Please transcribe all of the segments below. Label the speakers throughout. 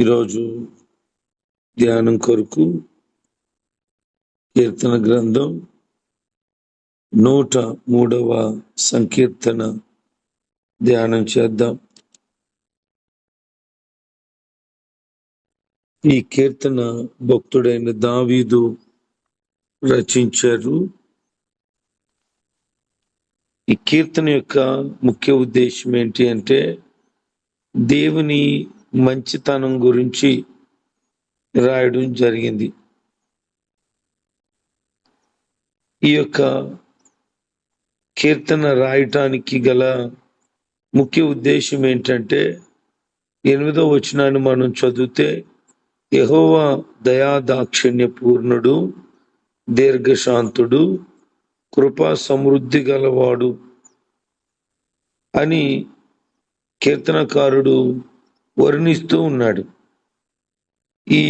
Speaker 1: ఈరోజు ధ్యానం కొరకు కీర్తన గ్రంథం నూట మూడవ సంకీర్తన ధ్యానం చేద్దాం. ఈ కీర్తన భక్తుడైన దావీదు రచించారు. ఈ కీర్తన యొక్క ముఖ్య ఉద్దేశం ఏంటి అంటే దేవుని మంచితనం గురించి రాయడం జరిగింది. ఈ యొక్క కీర్తన రాయటానికి గల ముఖ్య ఉద్దేశం ఏంటంటే ఎనిమిదో వచనాన్ని మనం చదివితే యహోవా దయాదాక్షిణ్య పూర్ణుడు దీర్ఘశాంతుడు కృపా సమృద్ధి గలవాడు అని కీర్తనకారుడు వర్ణిస్తూ ఉన్నాడు. ఈ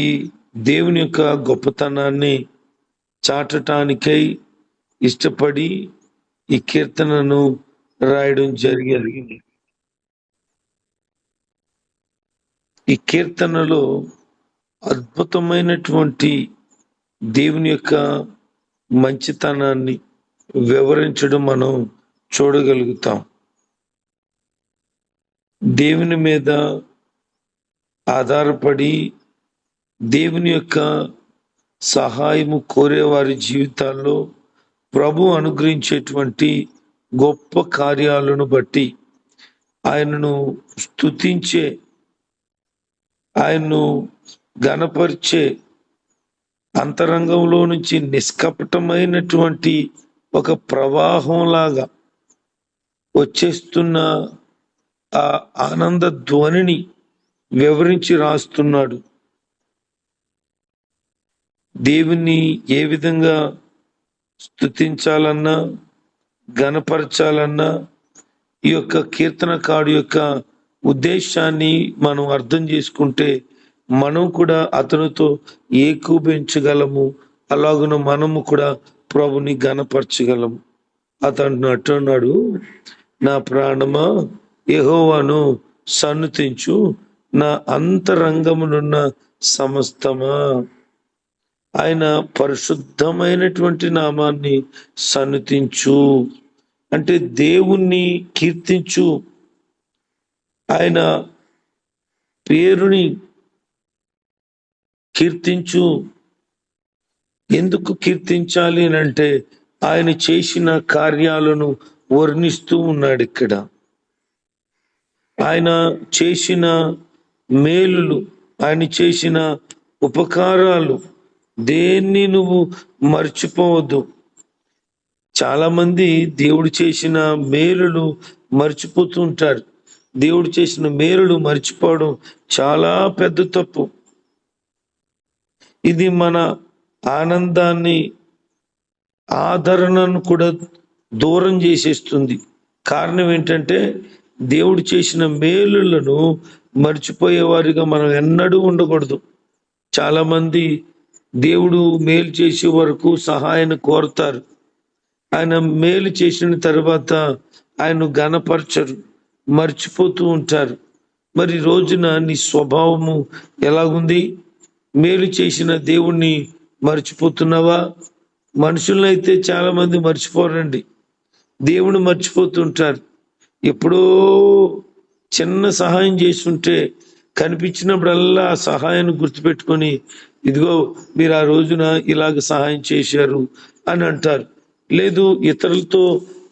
Speaker 1: దేవుని యొక్క గొప్పతనాన్ని చాటటానికై ఇష్టపడి ఈ కీర్తనను రాయడం జరిగింది. ఈ కీర్తనలో అద్భుతమైనటువంటి దేవుని యొక్క మంచితనాన్ని వివరించడం మనం చూడగలుగుతాం. దేవుని మీద ఆధారపడి దేవుని యొక్క సహాయము కోరేవారి జీవితాల్లో ప్రభు అనుగ్రహించేటువంటి గొప్ప కార్యాలను బట్టి ఆయనను స్తుతించే ఆయన్ను గణపరిచే అంతరంగంలో నుంచి నిష్కపటమైనటువంటి ఒక ప్రవాహంలాగా వచ్చేస్తున్న ఆ ఆనంద ధ్వనిని వివరించి రాస్తున్నాడు. దేవుణ్ణి ఏ విధంగా స్థుతించాలన్నా గనపరచాలన్నా ఈ యొక్క కీర్తనకాడు యొక్క ఉద్దేశాన్ని మనం అర్థం చేసుకుంటే మనం కూడా అతనితో ఏకూపించగలము అలాగున మనము కూడా ప్రభుని గనపరచగలము అతను అట్టున్నాడు నా ప్రాణమా? యహోవాను సన్నుతించు. నా అంతరంగమునున్న సమస్తమా? ఆయన పరిశుద్ధమైనటువంటి నామాన్ని సన్నిధించు. అంటే దేవుణ్ణి కీర్తించు. ఆయన పేరుని కీర్తించు. ఎందుకు కీర్తించాలి అని అంటే ఆయన చేసిన కార్యాలను వర్ణిస్తూ ఉన్నాడు ఇక్కడ. ఆయన చేసిన మేలులు ఆయన చేసిన ఉపకారాలు దేన్ని నువ్వు మర్చిపోవద్దు. చాలా మంది దేవుడు చేసిన మేలులు మర్చిపోతుంటారు. దేవుడు చేసిన మేలులు మర్చిపోవడం చాలా పెద్ద తప్పు. ఇది మన ఆనందాన్ని ఆదరణను కూడా దూరం చేసేస్తుంది. కారణం ఏంటంటే దేవుడు చేసిన మేలులను మర్చిపోయేవారిగా మనం ఎన్నడూ ఉండకూడదు. చాలా మంది దేవుడు మేలు చేసే వరకు సహాయాన్ని కోరుతారు. ఆయన మేలు చేసిన తర్వాత ఆయన గణపరచరు మర్చిపోతూ ఉంటారు. మరి రోజున నీ స్వభావము ఎలాగుంది? మేలు చేసిన దేవుణ్ణి మర్చిపోతున్నావా? మనుషులనైతే చాలా మంది మర్చిపోరండి దేవుని మర్చిపోతుంటారు ఎప్పుడో చిన్న సహాయం చేస్తుంటే కనిపించినప్పుడల్లా ఆ సహాయాన్ని గుర్తుపెట్టుకొని ఇదిగో మీరు ఆ రోజున ఇలాగ సహాయం చేశారు అని అంటారు. లేదు ఇతరులతో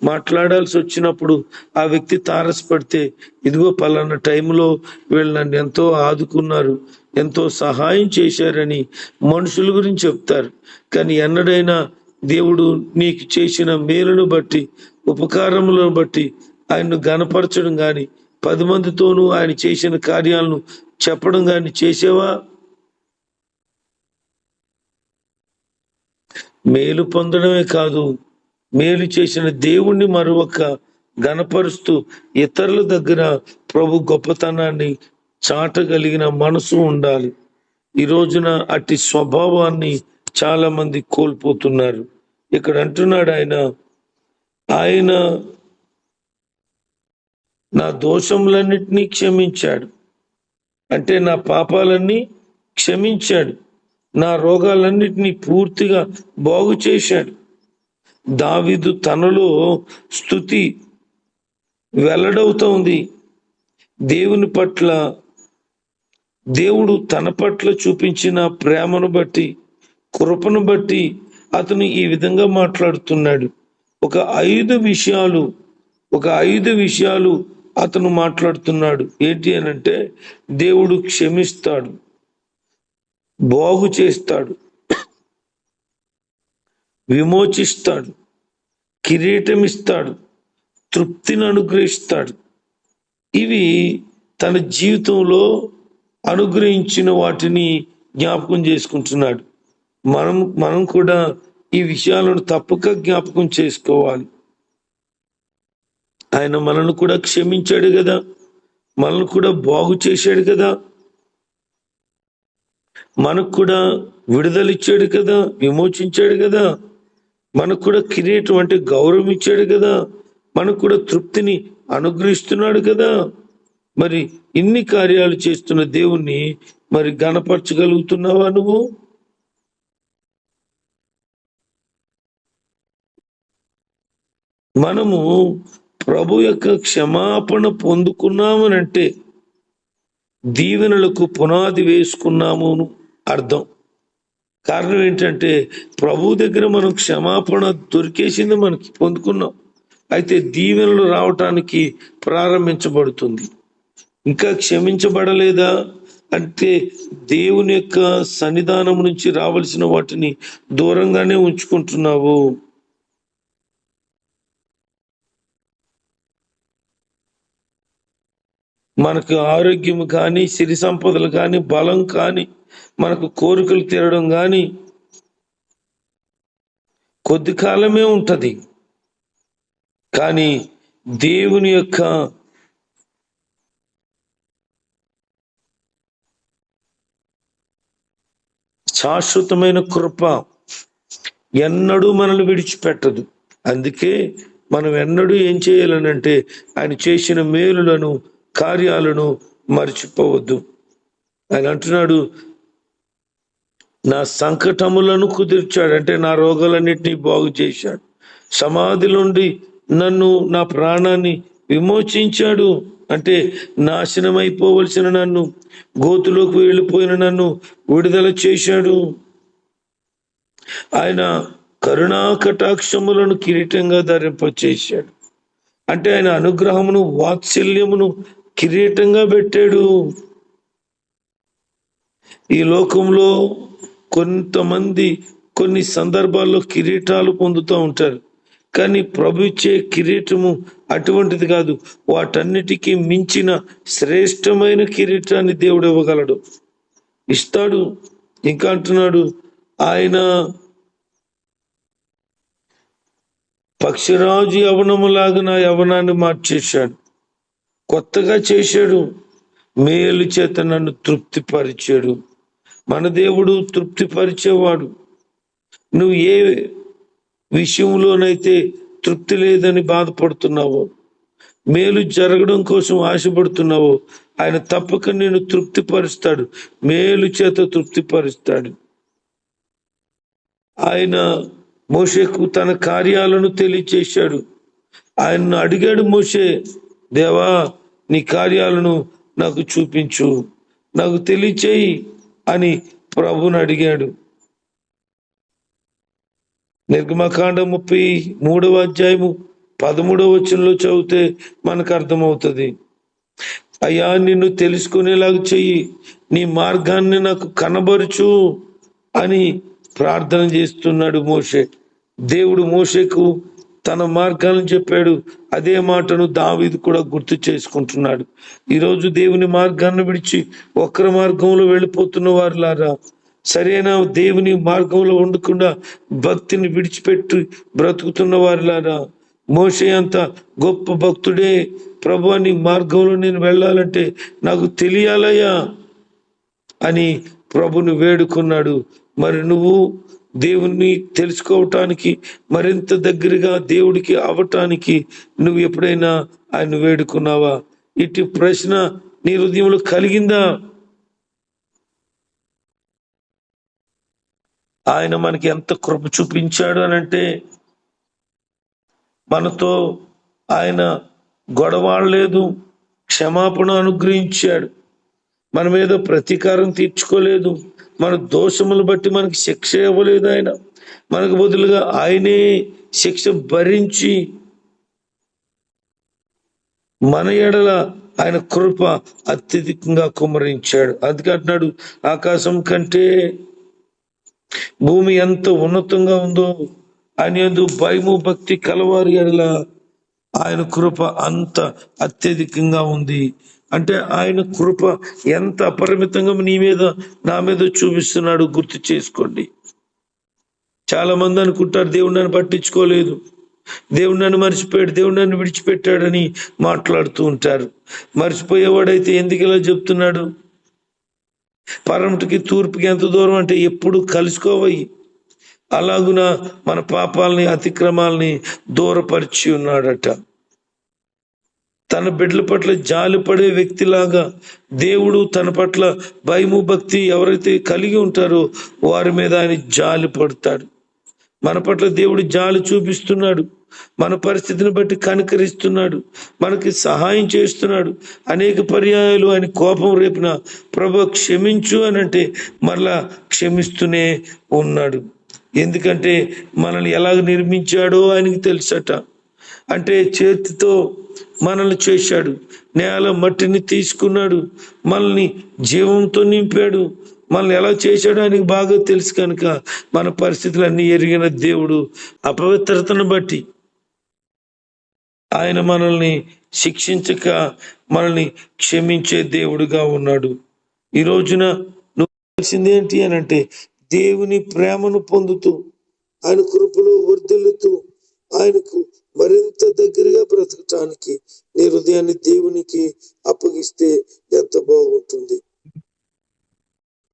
Speaker 1: మాట్లాడాల్సి వచ్చినప్పుడు ఆ వ్యక్తి తారసపడితే ఇదిగో పలానా టైంలో వీళ్ళు నన్ను ఎంతో ఆదుకున్నారు ఎంతో సహాయం చేశారని మనుషుల గురించి చెప్తారు. కానీ ఎన్నడైనా దేవుడు నీకు చేసిన మేలును బట్టి ఉపకారములను బట్టి ఆయన్ను గనపరచడం కానీ పది మందితోనూ ఆయన చేసిన కార్యాలను చెప్పడం కానీ చేసేవా? మేలు పొందడమే కాదు మేలు చేసిన దేవుణ్ణి మరొక గనపరుస్తూ ఇతరుల దగ్గర ప్రభు గొప్పతనాన్ని చాటగలిగిన మనసు ఉండాలి. ఈ రోజున అట్టి స్వభావాన్ని చాలా మంది కోల్పోతున్నారు. ఇక్కడ అంటున్నాడు ఆయన ఆయన నా దోషములన్నిటినీ క్షమించాడు. అంటే నా పాపాలన్నీ క్షమించాడు. నా రోగాలన్నిటినీ పూర్తిగా బాగు చేశాడు. దావిదు తనలో స్థుతి వెల్లడవుతోంది. దేవుని పట్ల దేవుడు తన పట్ల చూపించిన ప్రేమను బట్టి కృపను బట్టి అతను ఈ విధంగా మాట్లాడుతున్నాడు. ఒక ఐదు విషయాలు ఒక ఐదు విషయాలు అతను మాట్లాడుతున్నాడు. ఏంటి అని అంటే దేవుడు క్షమిస్తాడు. బాగు చేస్తాడు. విమోచిస్తాడు. కిరీటమిస్తాడు. తృప్తిని అనుగ్రహిస్తాడు. ఇవి తన జీవితంలో అనుగ్రహించిన వాటిని జ్ఞాపకం చేసుకుంటున్నాడు. మనం మనం కూడా ఈ విషయాలను తప్పక జ్ఞాపకం చేసుకోవాలి. ఆయన మనల్ని కూడా క్షమించాడు కదా. మనల్ని కూడా బాగు చేశాడు కదా. మనకు కూడా విడుదల ఇచ్చాడు కదా. విమోచించాడు కదా. మనకు కూడా కిరీటం అంటే గౌరవం ఇచ్చాడు కదా. మనకు కూడా తృప్తిని అనుగ్రహిస్తున్నాడు కదా. మరి ఇన్ని కార్యాలు చేస్తున్న దేవుణ్ణి మరి గణపరచగలుగుతున్నావా నువ్వు? మనము ప్రభు యొక్క క్షమాపణ పొందుకున్నామనంటే దీవెనలకు పునాది వేసుకున్నాము అని అర్థం. కారణం ఏంటంటే ప్రభు దగ్గర మనం క్షమాపణ దొరికేసింది మనకి పొందుకున్నాం. అయితే దీవెనలు రావటానికి ప్రారంభించబడుతుంది. ఇంకా క్షమించబడలేదా? అంటే దేవుని యొక్క సన్నిధానం నుంచి రావలసిన వాటిని దూరంగానే ఉంచుకుంటున్నావు. మనకు ఆరోగ్యం కానీ సిరి సంపదలు కానీ బలం కానీ మనకు కోరికలు తీరడం కానీ కొద్ది కాలమే ఉంటుంది. కానీ దేవుని యొక్క శాశ్వతమైన కృప ఎన్నడూ మనల్ని విడిచిపెట్టదు. అందుకే మనం ఎన్నడూ ఏం చేయాలనంటే ఆయన చేసిన మేలులను కార్యాలను మర్చిపోవద్దు. ఆయన అంటున్నాడు నా సంకటములను కుదిర్చాడు అంటే నా రోగాలన్నింటినీ బాగు చేశాడు. సమాధి నుండి నన్ను నా ప్రాణాన్ని విమోచించాడు అంటే నాశనమైపోవలసిన నన్ను గోతులోకి వెళ్ళిపోయిన నన్ను విడుదల చేశాడు. ఆయన కరుణా కటాక్షములను కిరీటంగా ధరింపచేశాడు. అంటే ఆయన అనుగ్రహమును వాత్సల్యమును కిరీటంగా పెట్టాడు. ఈ లోకంలో కొంతమంది కొన్ని సందర్భాల్లో కిరీటాలు పొందుతూ ఉంటారు. కానీ ప్రభు ఇచ్చే కిరీటము అటువంటిది కాదు. వాటన్నిటికీ మించిన శ్రేష్టమైన కిరీటాన్ని దేవుడు ఇవ్వగలడు. ఇస్తాడు. ఇంకా అంటున్నాడు ఆయన పక్షిరాజు యవనములాగా నా యవనాన్ని మార్చేశాడు. కొత్తగా చేశాడు. మేలు చేత నన్ను తృప్తిపరిచాడు. మన దేవుడు తృప్తిపరిచేవాడు. నువ్వు ఏ విషయంలోనైతే తృప్తి లేదని బాధపడుతున్నావో మేలు జరగడం కోసం ఆశపడుతున్నావో ఆయన తప్పక నేను తృప్తిపరుస్తాడు. మేలు చేత తృప్తిపరుస్తాడు. ఆయన మోషేకు తన కార్యాలను తెలియచేశాడు. ఆయన్ను అడిగాడు మోషే దేవా నీ కార్యాలను నాకు చూపించు నాకు తెలియచేయి అని ప్రభుని అడిగాడు. నిర్గమకాండ ముప్పై మూడవ అధ్యాయము పదమూడవ వచనంలో చదివితే మనకు అర్థమవుతుంది. అయ్యా నిన్ను తెలుసుకునేలాగా చెయ్యి నీ మార్గాన్ని నాకు కనబరుచు అని ప్రార్థన చేస్తున్నాడు మోషే. దేవుడు మోషేకు తన మార్గాలను చెప్పాడు. అదే మాటను దావీదు కూడా గుర్తు చేసుకుంటున్నాడు. ఈరోజు దేవుని మార్గాన్ని విడిచి ఒక్కరి మార్గంలో వెళ్ళిపోతున్న వారులారా సరైన దేవుని మార్గంలో ఉండకుండా భక్తిని విడిచిపెట్టి బ్రతుకుతున్న వారిలారా మోషే అంత గొప్ప భక్తుడే. ప్రభు నీ మార్గంలో నేను వెళ్ళాలంటే నాకు తెలియాలయ్యా అని ప్రభుని వేడుకున్నాడు. మరి నువ్వు దేవుణ్ణి తెలుసుకోవటానికి మరింత దగ్గరగా దేవుడికి అవటానికి నువ్వు ఎప్పుడైనా ఆయన వేడుకున్నావా? ఇటు ప్రశ్న నీ హృదయంలో కలిగిందా? ఆయన మనకి ఎంత కృప చూపించాడు అని అంటే మనతో ఆయన గొడవాడలేదు క్షమాపణ అనుగ్రహించాడు. మన మీద ప్రతీకారం తీర్చుకోలేదు. మన దోషములు బట్టి మనకి శిక్ష ఇవ్వలేదు ఆయన. మనకు బదులుగా ఆయనే శిక్ష భరించి మన ఎడల ఆయన కృప అత్యధికంగా కుమరించాడు. అందుకే అంటున్నాడు ఆకాశం కంటే భూమి ఎంత ఉన్నతంగా ఉందో ఆయన యందు భయము భక్తి కలవారి ఎడల ఆయన కృప అంత అత్యధికంగా ఉంది. అంటే ఆయన కృప ఎంత అపరిమితంగా నీ మీద నా మీద చూపిస్తున్నాడు గుర్తు చేసుకోండి. చాలా మంది అనుకుంటారు దేవుడు నన్ను పట్టించుకోలేదు. దేవుడు నన్ను మర్చిపోయాడు దేవుడు నన్ను విడిచిపెట్టాడని మాట్లాడుతూ ఉంటారు. మర్చిపోయేవాడైతే ఎందుకు ఇలా చెప్తున్నాడు? పరమటికి తూర్పుకి ఎంత దూరం అంటే ఎప్పుడు కలుసుకోవయి అలాగున మన పాపాలని అతిక్రమాలని దూరపరిచి ఉన్నాడట. తన బిడ్డల పట్ల జాలిపడే వ్యక్తిలాగా దేవుడు తన పట్ల భయము భక్తి ఎవరైతే కలిగి ఉంటారో వారి మీద ఆయన జాలి పడతాడు. మన పట్ల దేవుడు జాలి చూపిస్తున్నాడు. మన పరిస్థితిని బట్టి కనికరిస్తున్నాడు. మనకి సహాయం చేస్తున్నాడు. అనేక పర్యాయాలు ఆయన కోపం రేపిన ప్రభు క్షమించు అని అంటే మరలా క్షమిస్తూనే ఉన్నాడు. ఎందుకంటే మనల్ని ఎలాగ నిర్మించాడో ఆయనకి తెలుసట. అంటే చేతితో మనల్ని చేశాడు. నేల మట్టిని తీసుకున్నాడు. మనల్ని జీవంతో నింపాడు. మనల్ని ఎలా చేశాడో ఆయనకు బాగా తెలుసు కనుక మన పరిస్థితులన్నీ ఎరిగిన దేవుడు అపవిత్రతను బట్టి ఆయన మనల్ని శిక్షించక మనల్ని క్షమించే దేవుడుగా ఉన్నాడు. ఈ రోజున నువ్వు చేయాల్సింది ఏంటి అని అంటే దేవుని ప్రేమను పొందుతూ ఆయన కృపలో వర్ధిల్లుతూ ఆయనకు మరింత దగ్గరగా బ్రతకటానికి నీ హృదయాన్ని దేవునికి అప్పగిస్తే ఎంత బాగుంటుంది.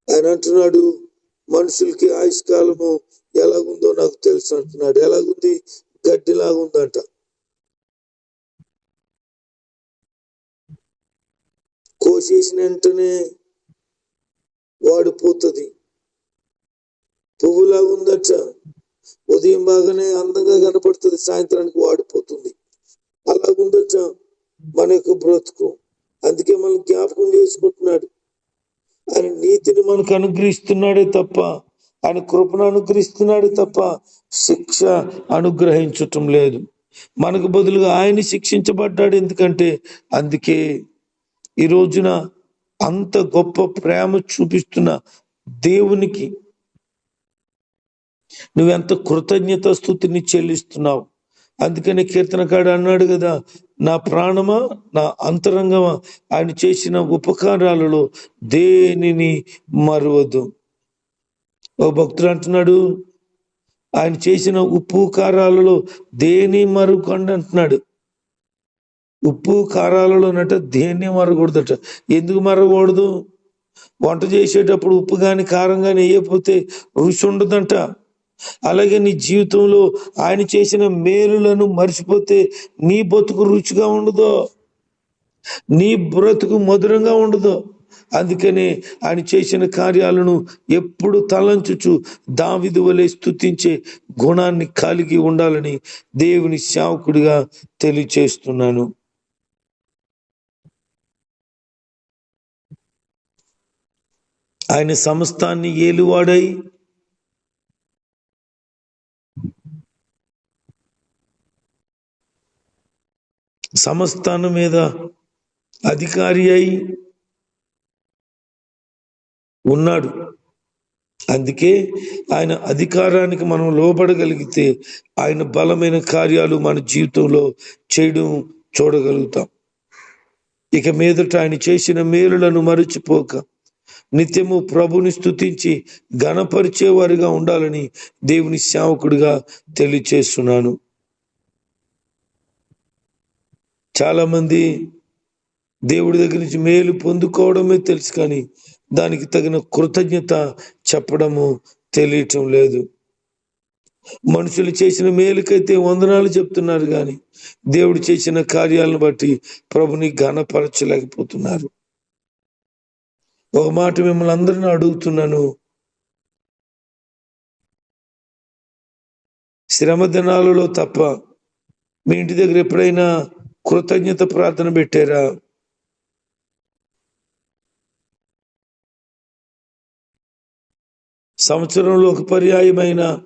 Speaker 1: ఆయన అంటున్నాడు మనుషులకి ఆయుష్కాలము ఎలాగుందో నాకు తెలుసు అంటున్నాడు. ఎలాగుంది? గడ్డిలాగుందంట. కోసేసిన వెంటనే వాడిపోతుంది. పువ్వులాగా ఉందట ఉదయం బాగానే అందంగా కనపడుతుంది సాయంత్రానికి వాడిపోతుంది. అలాగుందట మన యొక్క బ్రతుకు. అందుకే మనం జ్ఞాపకం చేసుకుంటున్నాడు. ఆయన నీతిని మనకు అనుగ్రహిస్తున్నాడే తప్ప ఆయన కృపను అనుగ్రహిస్తున్నాడే తప్ప శిక్ష అనుగ్రహించటం లేదు. మనకు బదులుగా ఆయన శిక్షించబడ్డాడు ఎందుకంటే అందుకే ఈ రోజున అంత గొప్ప ప్రేమ చూపిస్తున్న దేవునికి నువ్వెంత కృతజ్ఞత స్థుతిని చెల్లిస్తున్నావు? అందుకని కీర్తనకాడు అన్నాడు కదా నా ప్రాణమా నా అంతరంగమా? ఆయన చేసిన ఉపకారాలలో దేనిని మరవద్దు ఓ భక్తుడు అంటున్నాడు ఆయన చేసిన ఉప్పు కారాలలో దేని మరుకండి అంటున్నాడు. ఉప్పు కారాలలోనట దేన్ని మరకూడదట ఎందుకు మరకూడదు వంట చేసేటప్పుడు ఉప్పు కానీ కారం కానీ వేయకపోతే రుచి ఉండదంట. అలాగే నీ జీవితంలో ఆయన చేసిన మేలులను మర్చిపోతే నీ బతుకు రుచిగా ఉండదు. నీ బ్రతుకు మధురంగా ఉండదు. అందుకనే ఆయన చేసిన కార్యాలను ఎప్పుడు తలంచుచు దావిది వలె స్తుతించే గుణాన్ని కలిగి ఉండాలని దేవుని సేవకుడిగా తెలియచేస్తున్నాను. ఆయన సమస్తాన్ని ఏలువాడై సమస్తాను మీద అధికారి అయి ఉన్నాడు. అందుకే ఆయన అధికారానికి మనం లోబడగలిగితే ఆయన బలమైన కార్యాలు మన జీవితంలో చేయడం చూడగలుగుతాం. ఇక మీదట ఆయన చేసిన మేలులను మరచిపోక నిత్యము ప్రభుని స్తుతించి గణపరిచేవారిగా ఉండాలని దేవుని సేవకుడిగా తెలియచేస్తున్నాను. చాలా మంది దేవుడి దగ్గర నుంచి మేలు పొందుకోవడమే తెలుసు కానీ దానికి తగిన కృతజ్ఞత చెప్పడము తెలియటం లేదు. మనుషులు చేసిన మేలుకైతే వందనాలు చెప్తున్నారు కానీ దేవుడు చేసిన కార్యాలను బట్టి ప్రభుని ఘనపరచలేకపోతున్నారు. ఒక మాట మిమ్మల్ని అందరిని అడుగుతున్నాను. శ్రమ దినాలలో తప్ప మీ ఇంటి దగ్గర ఎప్పుడైనా కృతజ్ఞత ప్రార్థన పెట్టారా? సంవత్సరంలో ఒక పర్యాయమైన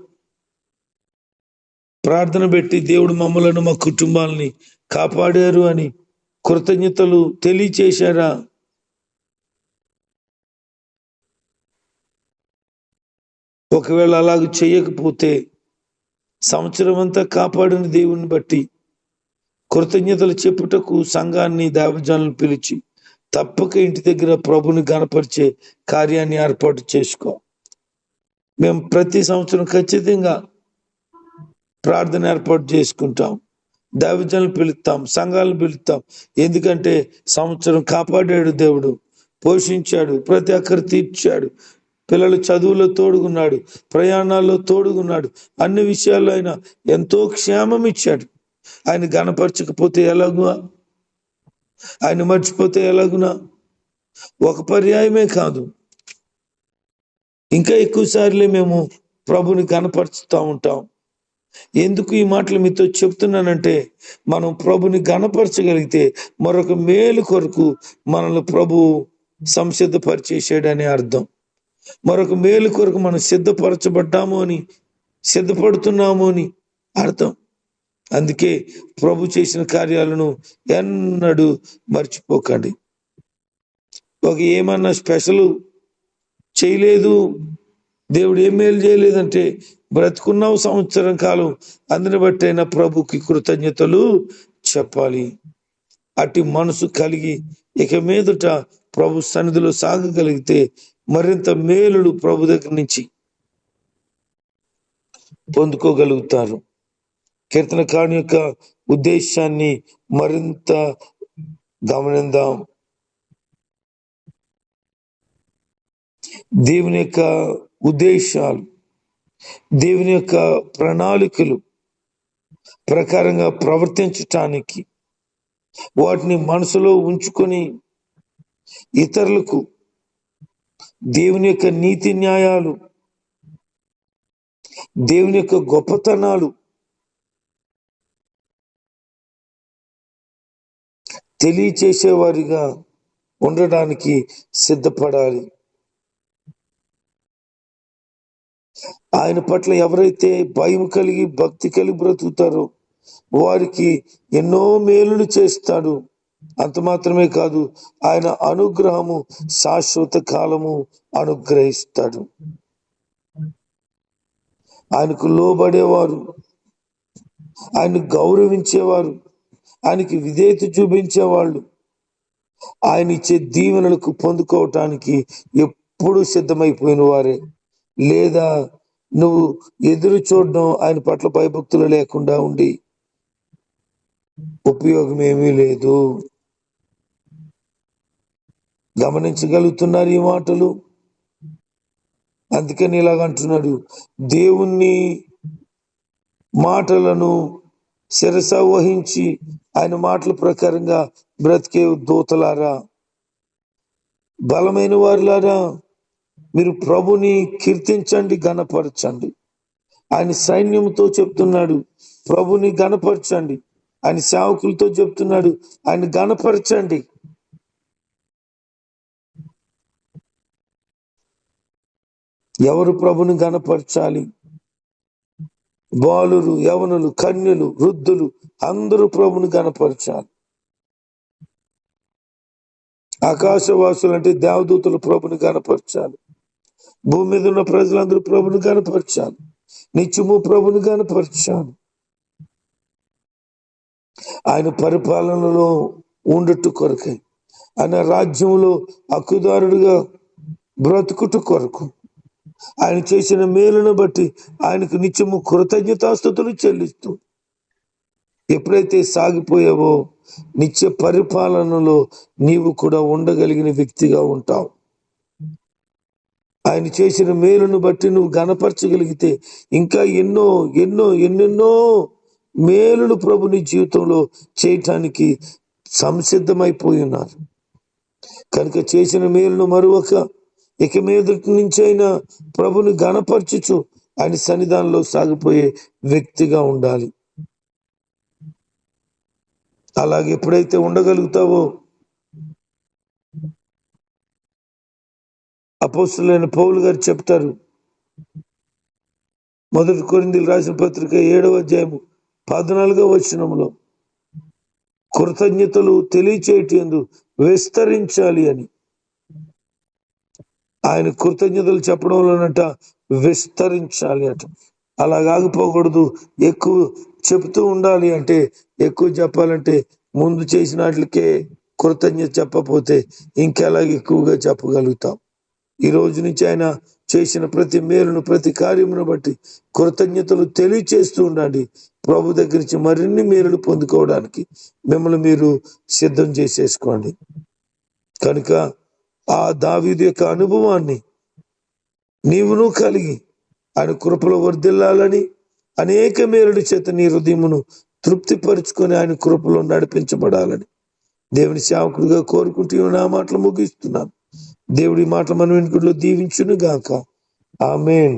Speaker 1: ప్రార్థన పెట్టి దేవుడు మమ్మలను మా కుటుంబాలని కాపాడారు అని కృతజ్ఞతలు తెలియచేశారా? ఒకవేళ అలాగ చేయకపోతే సంవత్సరం అంతా కాపాడిన దేవుని బట్టి కృతజ్ఞతలు చెప్పుటకు సంఘాన్ని దేవజనులు పిలిచి తప్పక ఇంటి దగ్గర ప్రభుని గనపరిచే కార్యాన్ని ఏర్పాటు చేసుకో. మేము ప్రతి సంవత్సరం ఖచ్చితంగా ప్రార్థన ఏర్పాటు చేసుకుంటాం. దైవజనులు పిలుస్తాం సంఘాలను పిలుస్తాం. ఎందుకంటే సంవత్సరం కాపాడాడు దేవుడు పోషించాడు ప్రతి ఒక్కరు తీర్చాడు. పిల్లలు చదువులో తోడుగున్నాడు ప్రయాణాల్లో తోడుగున్నాడు అన్ని విషయాల్లో ఆయన ఎంతో క్షేమం ఇచ్చాడు. ఆయన గనపరచకపోతే ఎలాగునా? ఆయన మర్చిపోతే ఎలాగునా? ఒక పర్యాయమే కాదు. ఇంకా ఎక్కువసార్లే మేము ప్రభుని గణపరుచుతూ ఉంటాం. ఎందుకు ఈ మాటలు మీతో చెప్తున్నానంటే మనం ప్రభుని గనపరచగలిగితే మరొక మేలు కొరకు మనల్ని ప్రభు సంసిద్ధపరిచేసాడని అర్థం. మరొక మేలు కొరకు మనం సిద్ధపరచబడ్డాము అని సిద్ధపడుతున్నాము అని అర్థం. అందుకే ప్రభు చేసిన కార్యాలను ఎన్నడూ మర్చిపోకండి. ఒక ఏమన్నా స్పెషల్ చేయలేదు దేవుడు ఏం మేలు చేయలేదంటే బ్రతుకున్నావు సంవత్సరం కాలం అందుని బట్టైనా ప్రభుకి కృతజ్ఞతలు చెప్పాలి. అట్టి మనసు కలిగి ఇక మీదట ప్రభు సన్నిధిలో సాగగలిగితే మరింత మేలుడు ప్రభు దగ్గర నుంచి పొందుకోగలుగుతారు. కీర్తనకారుని యొక్క ఉద్దేశాన్ని మరింత గమనిద్దాం దేవుని యొక్క ఉద్దేశాలు దేవుని యొక్క ప్రణాళికలు ప్రకారంగా ప్రవర్తించటానికి వాటిని మనసులో ఉంచుకొని ఇతరులకు దేవుని యొక్క నీతి న్యాయాలు దేవుని యొక్క గొప్పతనాలు తెలియచేసేవారిగా ఉండడానికి సిద్ధపడాలి. ఆయన పట్ల ఎవరైతే భయం కలిగి భక్తి కలిగి బ్రతుకుతారో వారికి ఎన్నో మేలులు చేస్తాడు. అంత మాత్రమే కాదు ఆయన అనుగ్రహము శాశ్వత కాలము అనుగ్రహిస్తాడు. ఆయనకు లోబడేవారు ఆయన గౌరవించేవారు ఆయనకి విధేయత చూపించేవాళ్ళు. ఆయన ఇచ్చే దీవెనలకు పొందుకోవటానికి ఎప్పుడు సిద్ధమైపోయిన వారే. లేదా నువ్వు ఎదురు చూడడం ఆయన పట్ల భయభక్తులు లేకుండా ఉండి. ఉపయోగం ఏమీ లేదు. గమనించగలుగుతున్నారు ఈ మాటలు? అందుకని ఇలాగ అంటున్నాడు. దేవుణ్ణి మాటలను శిరస వహించి ఆయన మాటల ప్రకారంగా బ్రతికే దూతలారా బలమైన వారిలారా మీరు ప్రభుని కీర్తించండి గణపరచండి ఆయన సైన్యంతో చెప్తున్నాడు ప్రభుని గణపరచండి ఆయన సేవకులతో చెప్తున్నాడు ఆయన గణపరచండి ఎవరు ప్రభుని గణపరచాలి బాలురు యవనులు కన్యలు వృద్ధులు అందరూ ప్రభుని కనపరచాలి ఆకాశవాసులు అంటే దేవదూతలు ప్రభుని కనపరచాలి భూమి మీద ఉన్న ప్రజలందరూ ప్రభుని కనపరచాలి నిత్యము ప్రభుని కనపరచాలి ఆయన పరిపాలనలో ఉండట్టు కొరకై ఆయన రాజ్యంలో హక్కుదారుడిగా బ్రతుకుట కొరకు ఆయన చేసిన మేలును బట్టి ఆయనకు నిత్యము కృతజ్ఞతాస్థుతులు చెల్లిస్తూ ఎప్పుడైతే సాగిపోయావో నిత్య పరిపాలనలో నీవు కూడా ఉండగలిగిన వ్యక్తిగా ఉంటావు. ఆయన చేసిన మేలును బట్టి నువ్వు గనపరచగలిగితే ఇంకా ఎన్నో ఎన్నో ఎన్నెన్నో మేలును ప్రభు నీ జీవితంలో చేయటానికి సంసిద్ధమైపోయి ఉన్నారు. కనుక చేసిన మేలును మరొక ఇక మీదటి నుంచి అయినా ప్రభుని గణపరచుచు ఆయన సన్నిధానంలో సాగిపోయే వ్యక్తిగా ఉండాలి. అలాగే ఎప్పుడైతే ఉండగలుగుతావో అపోస్తులైన పౌలు గారు చెప్తారు. మొదటి కొరిందీలు రాసిన పత్రిక ఏడవ అధ్యాయము పద్నాలుగో వచనంలో కృతజ్ఞతలు తెలియచేయటందు విస్తరించాలి అని. ఆయన కృతజ్ఞతలు చెప్పడంలోనట విస్తరించాలి అట. అలా ఆగిపోకూడదు ఎక్కువ చెప్తూ ఉండాలి అంటే ఎక్కువ చెప్పాలంటే ముందు చేసిన వాటికే కృతజ్ఞత చెప్పకపోతే ఇంకెలా ఎక్కువగా చెప్పగలుగుతాం. ఈ రోజు నుంచి ఆయన చేసిన ప్రతి మేలును ప్రతి కార్యమును బట్టి కృతజ్ఞతలు తెలియచేస్తూ ఉండండి. ప్రభు దగ్గర నుంచి మరిన్ని మేలులు పొందుకోవడానికి మిమ్మల్ని మీరు సిద్ధం చేసేసుకోండి. కనుక ఆ దావీదు యొక్క అనుభవాన్ని నీవును కలిగి ఆయన కృపలో వర్ధిల్లాలని అనేక మేలుడి చేత నీ హృదయమును తృప్తిపరుచుకొని ఆయన కృపలో నడిపించబడాలని దేవుని సేవకుడిగా కోరుకుంటూ నా మాటలు ముగిస్తున్నాను. దేవుడి మాటలు మన వెనుకలో దీవించును గాక ఆమెన్.